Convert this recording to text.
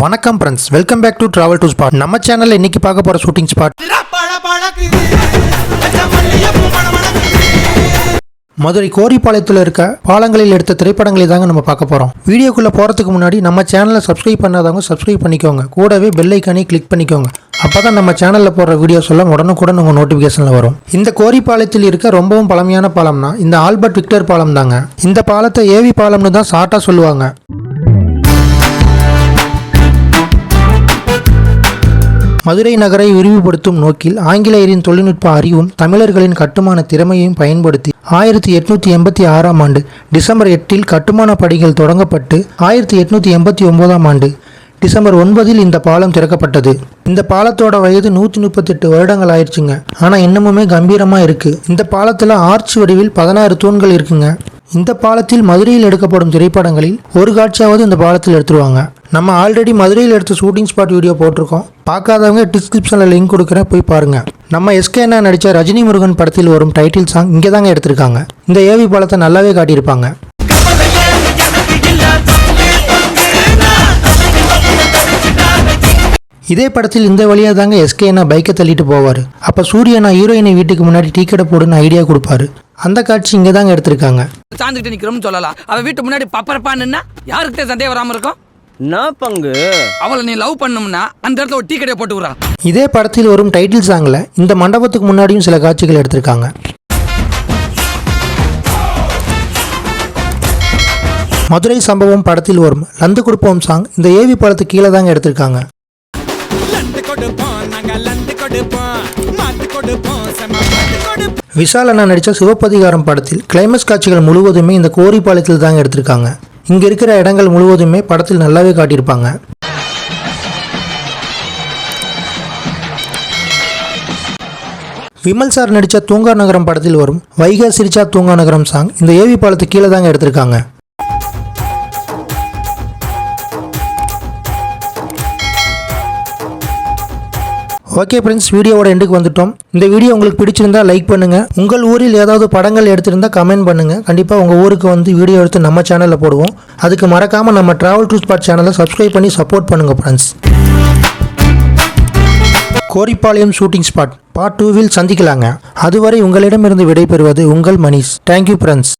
வணக்கம் friends welcome back to travel to spot நம்ம channel இன்னைக்கு பார்க்க போற ஷூட்டிங் ஸ்பாட் மதுரை கோரிப்பாளையத்தில் இருக்க பாலங்களில் எடுத்த திரைப்படங்களை தாங்க நம்ம பார்க்க போகிறோம் வீடியோக்குள்ளே போகிறதுக்கு முன்னாடி நம்ம சேனலை சப்ஸ்கிரைப் பண்ணாதவங்க சப்ஸ்கிரைப் பண்ணிக்கோங்க. கூடவே பெல் ஐக்கானே கிளிக் பண்ணிக்கோங்க. அப்பதான் நம்ம சேனலில் போடுற வீடியோஸ் எல்லாம் உடனுக்குடன் உங்கள் நோட்டிஃபிகேஷனில் வரும். இந்த கோரிப்பாளையத்தில் இருக்க ரொம்பவும் பழமையான பாலம்னா இந்த ஆல்பர்ட் விக்டர் பாலம் தாங்க. இந்த பாலத்தை ஏவி பாலம்னு தான் ஷார்ட்டாக சொல்லுவாங்க. மதுரை நகரை விரிவுபடுத்தும் நோக்கில் ஆங்கிலேயரின் தொழில்நுட்ப அறிவும் தமிழர்களின் கட்டுமான திறமையையும் பயன்படுத்தி ஆயிரத்தி எட்நூத்தி எண்பத்தி ஆறாம் ஆண்டு டிசம்பர் எட்டில் கட்டுமான பணிகள் தொடங்கப்பட்டு ஆயிரத்தி எட்நூத்தி எண்பத்தி ஒன்பதாம் ஆண்டு டிசம்பர் ஒன்பதில் இந்த பாலம் திறக்கப்பட்டது. இந்த பாலத்தோட வயது நூற்றி முப்பத்தெட்டு வருடங்கள் ஆயிடுச்சுங்க. ஆனால் இன்னமுமே கம்பீரமாக இருக்கு. இந்த பாலத்தில் ஆர்ச் வடிவில் பதினாறு தூண்கள் இருக்குங்க. இந்த பாலத்தில் மதுரையில் எடுக்கப்படும் திரைப்படங்களில் ஒரு காட்சியாவது இந்த பாலத்தில் எடுத்துருவாங்க. நம்ம ஆல்ரெடி மதுரையில் எடுத்த ஷூட்டிங் ஸ்பாட் வீடியோ போட்டிருக்கோம். பார்க்காதவங்க டிஸ்கிரிப்ஷனில் லிங்க் கொடுக்குறேன் போய் பாருங்கள் நம்ம எஸ்கே நடித்த ரஜினி முருகன் படத்தில் வரும் டைட்டில் சாங் இங்கே தாங்க எடுத்திருக்காங்க. இந்த ஏவி பாலத்தை நல்லாவே காட்டியிருப்பாங்க. இதே படத்தில் இந்த வழியாக தாங்க எஸ்கே அண்ணா பைக்கை தள்ளிட்டு போவார். அப்போ சூரியனா ஹீரோயினை வீட்டுக்கு முன்னாடி டீ கடை போடுன்னு ஐடியா கொடுப்பாரு. அந்த காட்சி இங்கே தாங்க எடுத்திருக்காங்க. சார்ந்துட்டு நிக்கிறோம்னு சொல்லலாம். அவ வீட்டு முன்னாடி பப்பரப்பான்னா யாருக்கிட்ட சந்தேகம் வராம இருக்கும்? நான் பங்கு? அவளை நீ லவ் பண்ணோம்னா அந்த இடத்துல ஒரு டீ கடையை போட்டு விடுறான் இதே படத்தில் வரும் டைட்டில் சாங்கில் இந்த மண்டபத்துக்கு முன்னாடியும் சில காட்சிகள் எடுத்திருக்காங்க. மதுரை சம்பவம் படத்தில் வரும் லந்து கொடுப்போம் சாங் இந்த ஏவி படத்துக்கு கீழே தாங்க எடுத்திருக்காங்க. கொடுப்போம். நாங்க லந்து கொடுப்போம். மாத்து கொடுப்போம். செம மாத்து கொடுப்போம். விஷால் அண்ணா நடித்த சிவப்பதிகாரம் படத்தில் கிளைமஸ் காட்சிகள் முழுவதுமே இந்த கோரிப்பாளையத்தில் தாங்க எடுத்திருக்காங்க. இங்கே இருக்கிற இடங்கள் முழுவதுமே படத்தில் நல்லாவே காட்டியிருப்பாங்க. விமல் சார் நடித்த தூங்கா நகரம் படத்தில் வரும் வைகா சிரிச்சா தூங்கா நகரம் சாங் இந்த ஏவி பாலத்து கீழே தாங்க எடுத்திருக்காங்க. ஓகே ஃப்ரெண்ட்ஸ் வீடியோவோட எண்டுக்கு வந்துட்டோம். இந்த வீடியோ உங்களுக்கு பிடிச்சிருந்தா லைக் பண்ணுங்க. உங்கள் ஊரில் ஏதாவது படங்கள் எடுத்திருந்தா கமெண்ட் பண்ணுங்க. கண்டிப்பாக உங்கள் ஊருக்கு வந்து வீடியோ எடுத்து நம்ம சேனலில் போடுவோம். அதுக்கு மறக்காமல் நம்ம டிராவல் டூ ஸ்பாட் சேனலை சப்ஸ்கிரைப் பண்ணி சப்போர்ட் பண்ணுங்க friends Goripalayam shooting spot part டூவில் சந்திக்கலாங்க. அதுவரை உங்களிடமிருந்து விடைபெறுவது உங்கள் மணிஷ். Thank you friends